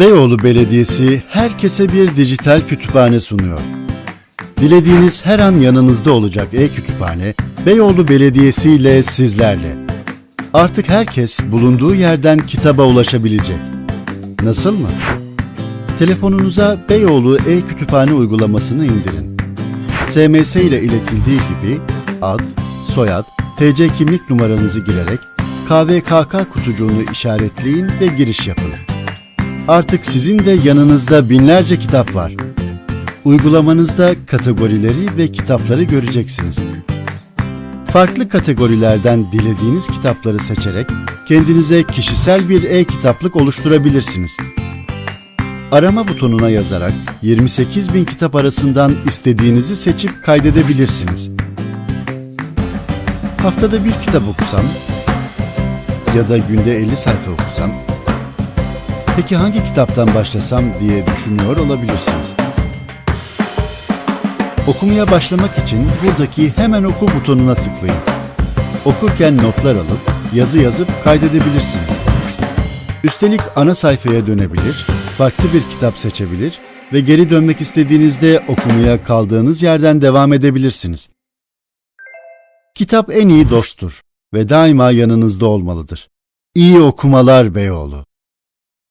Beyoğlu Belediyesi herkese bir dijital kütüphane sunuyor. Dilediğiniz her an yanınızda olacak e-kütüphane Beyoğlu Belediyesi ile sizlerle. Artık herkes bulunduğu yerden kitaba ulaşabilecek. Nasıl mı? Telefonunuza Beyoğlu e-kütüphane uygulamasını indirin. SMS ile iletildiği gibi ad, soyad, TC kimlik numaranızı girerek KVKK kutucuğunu işaretleyin ve giriş yapın. Artık sizin de yanınızda binlerce kitap var. Uygulamanızda kategorileri ve kitapları göreceksiniz. Farklı kategorilerden dilediğiniz kitapları seçerek kendinize kişisel bir e-kitaplık oluşturabilirsiniz. Arama butonuna yazarak 28 bin kitap arasından istediğinizi seçip kaydedebilirsiniz. Haftada bir kitap okusam ya da günde 50 sayfa okusam peki hangi kitaptan başlasam diye düşünüyor olabilirsiniz. Okumaya başlamak için buradaki hemen oku butonuna tıklayın. Okurken notlar alıp yazı yazıp kaydedebilirsiniz. Üstelik ana sayfaya dönebilir, farklı bir kitap seçebilir ve geri dönmek istediğinizde okumaya kaldığınız yerden devam edebilirsiniz. Kitap en iyi dosttur ve daima yanınızda olmalıdır. İyi okumalar Beyoğlu.